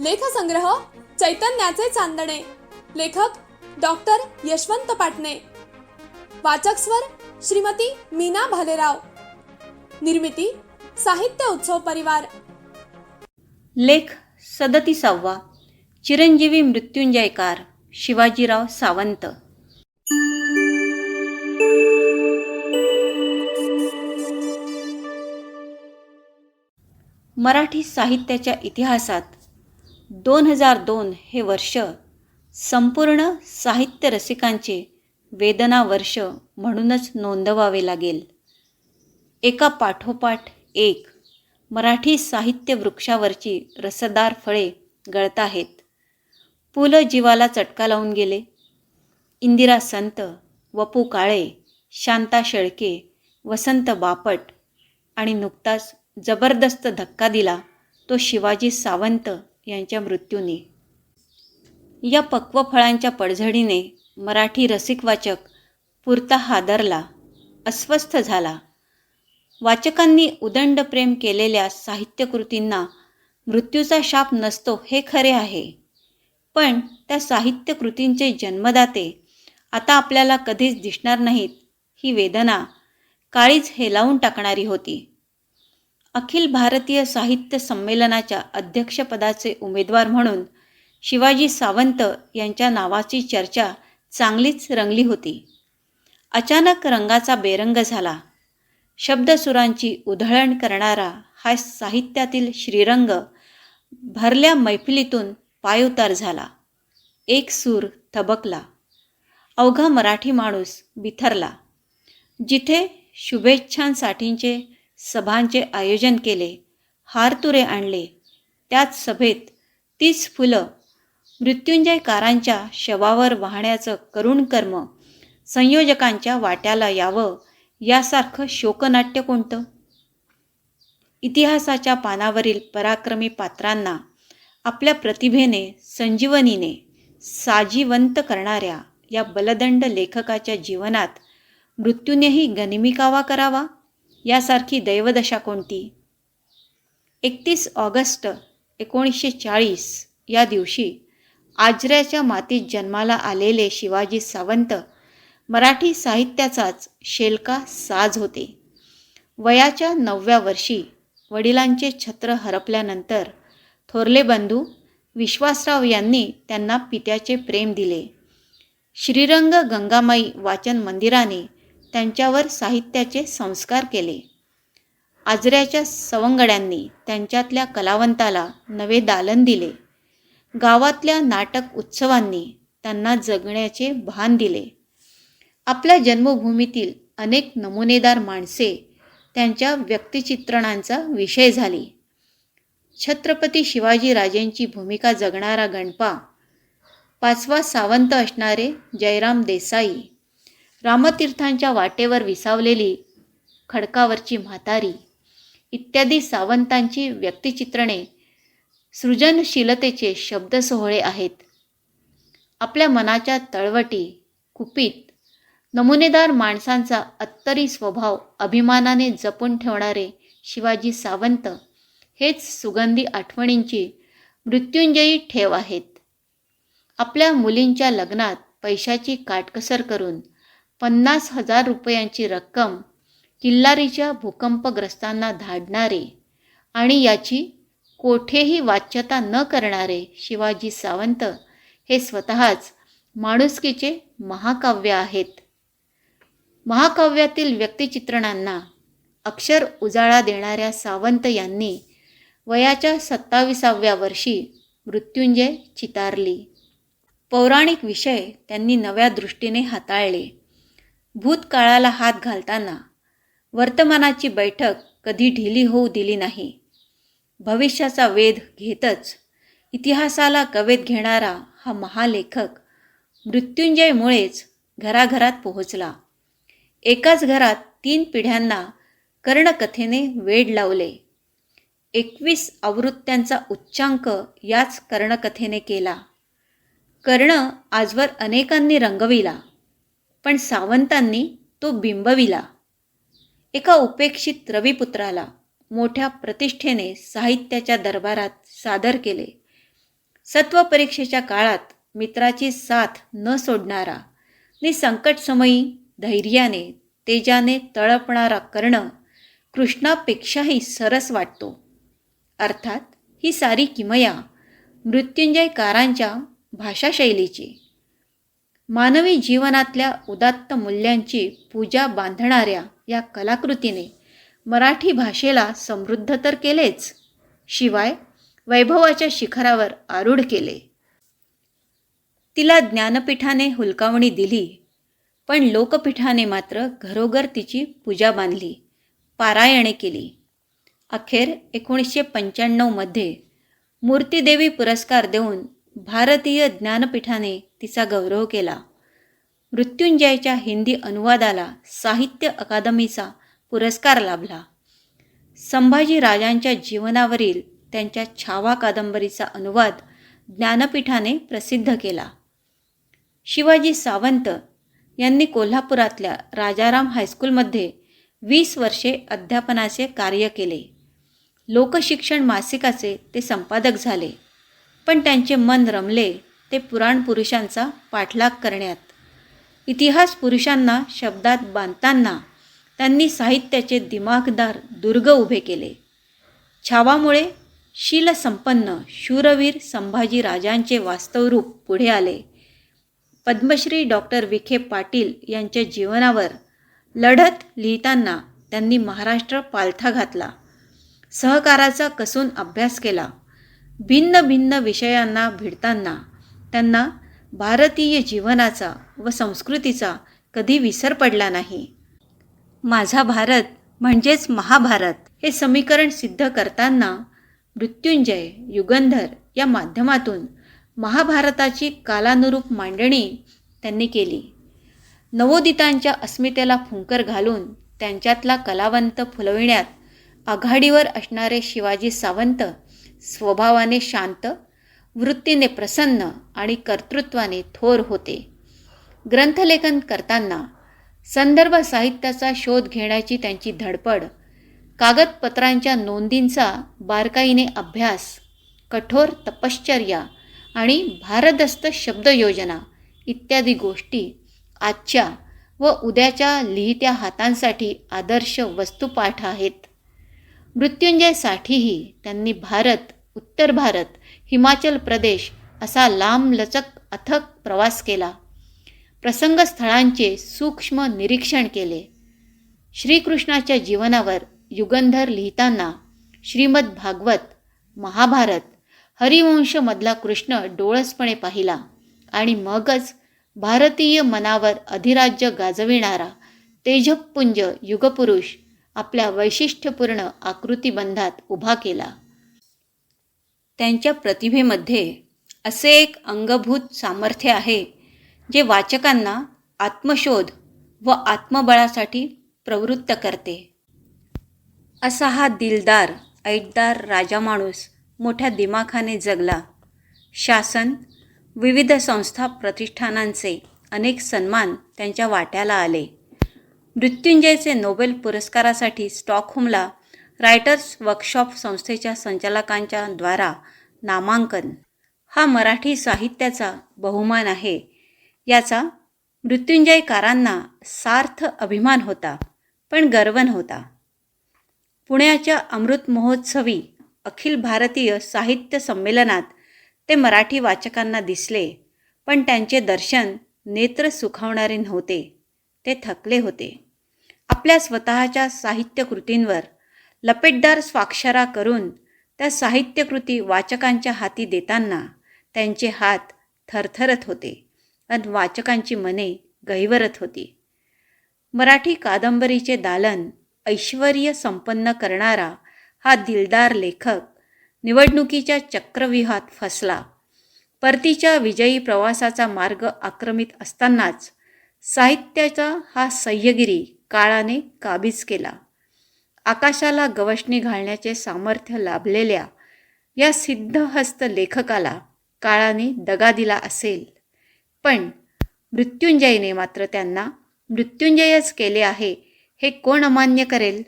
लेखसंग्रह चैतन्याचे चांदणे. लेखक डॉक्टर यशवंत पाटणे. वाचक स्वर श्रीमती मीना भालेराव. निर्मिती साहित्य उत्सव परिवार. लेख सदतीसावा. चिरंजीवी मृत्युंजयकार शिवाजीराव सावंत. मराठी साहित्याच्या इतिहासात दोन हजार दोन हे वर्ष संपूर्ण साहित्य रसिकांचे वेदना वर्ष म्हणूनच नोंदवावे लागेल. एका पाठोपाठ एक मराठी साहित्य वृक्षावरची रसदार फळे गळत आहेत. पु ल जीवाला चटका लावून गेले. इंदिरा संत वपू काळे शांता शेळके वसंत बापट आणि नुकताच जबरदस्त धक्का दिला तो शिवाजी सावंत यांच्या मृत्यूने. या पक्व फळांच्या पडझडीने मराठी रसिक वाचक पुरता हादरला अस्वस्थ झाला. वाचकांनी उदंड प्रेम केलेल्या साहित्यकृतींना मृत्यूचा शाप नसतो हे खरे आहे. पण त्या साहित्यकृतींचे जन्मदाते आता आपल्याला कधीच दिसणार नाहीत ही वेदना काळीच हेलावून टाकणारी होती. अखिल भारतीय साहित्य संमेलनाच्या अध्यक्षपदाचे उमेदवार म्हणून शिवाजी सावंत यांच्या नावाची चर्चा चांगलीच रंगली होती. अचानक रंगाचा बेरंग झाला. शब्दसुरांची उधळण करणारा हा साहित्यातील श्रीरंग भरल्या मैफिलीतून पायउतार झाला. एक सूर थबकला. अवघा मराठी माणूस बिथरला. जिथे शुभेच्छांसाठींचे सभांचे आयोजन केले हारतुरे आणले. त्याच सभेत तीच फुलं मृत्युंजयकारांच्या शवावर वाहण्याचं करुण कर्म संयोजकांच्या वाट्याला यावं यासारखं शोकनाट्य कोणतं? इतिहासाच्या पानावरील पराक्रमी पात्रांना आपल्या प्रतिभेने संजीवनीने साजीवंत करणाऱ्या या बलदंड लेखकाच्या जीवनात मृत्यूनेही गनिमिकावा करावा? यासारखी दैवदशा कोणती? एकतीस ऑगस्ट एकोणीसशे चाळीस या दिवशी आजऱ्याच्या मातीत जन्माला आलेले शिवाजी सावंत मराठी साहित्याचाच शेलका साज होते. वयाच्या नवव्या वर्षी वडिलांचे छत्र हरपल्यानंतर थोरले बंधू विश्वासराव यांनी त्यांना पित्याचे प्रेम दिले. श्रीरंग गंगामाई वाचन मंदिराने त्यांच्यावर साहित्याचे संस्कार केले. आजऱ्याच्या सवंगड्यांनी त्यांच्यातल्या कलावंताला नवे दालन दिले. गावातल्या नाटक उत्सवांनी त्यांना जगण्याचे भान दिले. आपल्या जन्मभूमीतील अनेक नमुनेदार माणसे त्यांच्या व्यक्तिचित्रणांचा विषय झाली. छत्रपती शिवाजीराजेंची भूमिका जगणारा गणपा पाचवा सावंत असणारे जयराम देसाई रामतीर्थांच्या वाटेवर विसावलेली खडकावरची म्हातारी इत्यादी सावंतांची व्यक्तिचित्रणे सृजनशीलतेचे शब्दसोहळे आहेत. आपल्या मनाच्या तळवटी कुपीत नमुनेदार माणसांचा अत्तरी स्वभाव अभिमानाने जपून ठेवणारे शिवाजी सावंत हेच सुगंधी आठवणींची मृत्युंजयी ठेव आहेत. आपल्या मुलींच्या लग्नात पैशाची काटकसर करून पन्नास हजार रुपयांची रक्कम किल्लारीच्या भूकंपग्रस्तांना धाडणारे आणि याची कोठेही वाच्यता न करणारे शिवाजी सावंत हे स्वतःच माणुसकीचे महाकाव्य आहेत. महाकाव्यातील व्यक्तिचित्रणांना अक्षर उजाळा देणाऱ्या सावंत यांनी वयाच्या सत्ताविसाव्या वर्षी मृत्युंजय चितारली. पौराणिक विषय त्यांनी नव्या दृष्टीने हाताळले. भूतकाळाला हात घालताना वर्तमानाची बैठक कधी ढिली होऊ दिली नाही. भविष्याचा वेध घेतच इतिहासाला कवेत घेणारा हा महालेखक मृत्युंजयमुळेच घराघरात पोहोचला. एकाच घरात तीन पिढ्यांना कर्णकथेने वेड लावले. एकवीस आवृत्त्यांचा उच्चांक याच कर्णकथेने केला. कर्ण आजवर अनेकांनी रंगविला. पण सावंतांनी तो बिंबविला. एका उपेक्षित रविपुत्राला मोठ्या प्रतिष्ठेने साहित्याच्या दरबारात सादर केले. सत्वपरीक्षेच्या काळात मित्राची साथ न सोडणारा नि संकटसमयी धैर्याने तेजाने तळपणारा कर्ण कृष्णापेक्षाही सरस वाटतो. अर्थात ही सारी किमया मृत्युंजयकारांच्या भाषाशैलीची. मानवी जीवनातल्या उदात्त मूल्यांची पूजा बांधणाऱ्या या कलाकृतीने मराठी भाषेला समृद्ध तर केलेच शिवाय वैभवाच्या शिखरावर आरूढ केले. तिला ज्ञानपीठाने हुलकावणी दिली पण लोकपीठाने मात्र घरोघर तिची पूजा बांधली पारायणे केली. अखेर एकोणीसशे पंच्याण्णवमध्ये मूर्तीदेवी पुरस्कार देऊन भारतीय ज्ञानपीठाने तिचा गौरव केला. मृत्युंजयच्या हिंदी अनुवादाला साहित्य अकादमीचा पुरस्कार लाभला. संभाजी राजांच्या जीवनावरील त्यांच्या छावा कादंबरीचा अनुवाद ज्ञानपीठाने प्रसिद्ध केला. शिवाजी सावंत यांनी कोल्हापुरातल्या राजाराम हायस्कूलमध्ये वीस वर्षे अध्यापनाचे कार्य केले. लोकशिक्षण मासिकाचे ते संपादक झाले. पण त्यांचे मन रमले ते पुराण पुरुषांचा पाठलाग करण्यात. इतिहास पुरुषांना शब्दात बांधताना त्यांनी साहित्याचे दिमागदार दुर्ग उभे केले. छावामुळे शीलसंपन्न शूरवीर संभाजी राजांचे वास्तव रूप पुढे आले. पद्मश्री डॉक्टर विखे पाटील यांच्या जीवनावर लढत लिहिताना त्यांनी महाराष्ट्र पालथा घातला. सहकाराचा कसून अभ्यास केला. भिन्न भिन्न विषयांना भिडताना त्यांना भारतीय जीवनाचा व संस्कृतीचा कधी विसर पडला नाही. माझा भारत म्हणजेच महाभारत हे समीकरण सिद्ध करताना मृत्युंजय युगंधर या माध्यमातून महाभारताची कालानुरूप मांडणी त्यांनी केली. नवोदितांच्या अस्मितेला फुंकर घालून त्यांच्यातला कलावंत फुलविण्यात आघाडीवर असणारे शिवाजी सावंत स्वभावाने शांत वृत्तीने प्रसन्न आणि कर्तृत्वाने थोर होते. ग्रंथलेखन करताना संदर्भ साहित्याचा शोध घेण्याची त्यांची धडपड कागदपत्रांच्या नोंदींचा बारकाईने अभ्यास कठोर तपश्चर्या आणि भारदस्त शब्दयोजना इत्यादी गोष्टी आजच्या व उद्याच्या लिहित्या हातांसाठी आदर्श वस्तुपाठ आहेत. मृत्युंजयसाठीही त्यांनी भारत उत्तर भारत हिमाचल प्रदेश असा लांबलचक अथक प्रवास केला. प्रसंगस्थळांचे सूक्ष्म निरीक्षण केले. श्रीकृष्णाच्या जीवनावर युगंधर लिहिताना श्रीमद भागवत महाभारत हरिवंशमधला कृष्ण डोळसपणे पाहिला आणि मगच भारतीय मनावर अधिराज्य गाजविणारा तेजपुंज युगपुरुष आपल्या वैशिष्ट्यपूर्ण आकृतीबंधात उभा केला. त्यांच्या प्रतिभेमध्ये असे एक अंगभूत सामर्थ्य आहे जे वाचकांना आत्मशोध व आत्मबळासाठी प्रवृत्त करते. असा हा दिलदार ऐटदार राजा माणूस मोठ्या दिमाखाने जगला. शासन विविध संस्था प्रतिष्ठानांचे अनेक सन्मान त्यांच्या वाट्याला आले. मृत्युंजयचे नोबेल पुरस्कारासाठी स्टॉकहोमला रायटर्स वर्कशॉप संस्थेच्या संचालकांच्या द्वारा नामांकन. हा मराठी साहित्याचा बहुमान आहे. याचा मृत्युंजयकारांना सार्थ अभिमान होता पण गर्व नव्हता पुण्याच्या अमृत महोत्सवी अखिल भारतीय साहित्य संमेलनात ते मराठी वाचकांना दिसले पण त्यांचे दर्शन नेत्र सुखावणारे नव्हते. ते थकले होते. आपल्या स्वतःच्या साहित्यकृतींवर लपेटदार स्वाक्षरा करून त्या साहित्यकृती वाचकांच्या हाती देताना त्यांचे हात थरथरत होते आणि वाचकांची मने गहिवरत होती. मराठी कादंबरीचे दालन ऐश्वर्य संपन्न करणारा हा दिलदार लेखक निवडणुकीच्या चक्रव्यूहात फसला. परतीच्या विजयी प्रवासाचा मार्ग आक्रमित असतानाच साहित्याचा हा सह्यगिरी काळाने काबीज केला. आकाशाला गवसणी घालण्याचे सामर्थ्य लाभलेल्या या सिद्धहस्त लेखकाला काळाने दगा दिला असेल. पण मृत्युंजयने मात्र त्यांना मृत्युंजयच केले आहे हे कोण अमान्य करेल?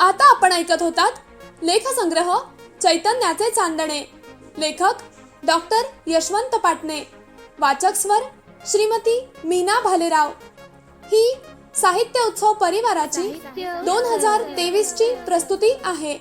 आता आपण ऐकत होतात लेखसंग्रह चैतन्याचे चांदणे. लेखक डॉक्टर यशवंत पाटणे. वाचक स्वर श्रीमती मीना भालेराव. ही साहित्य उत्सव परिवाराची दोन हजार तेवीस ची प्रस्तुती आहे.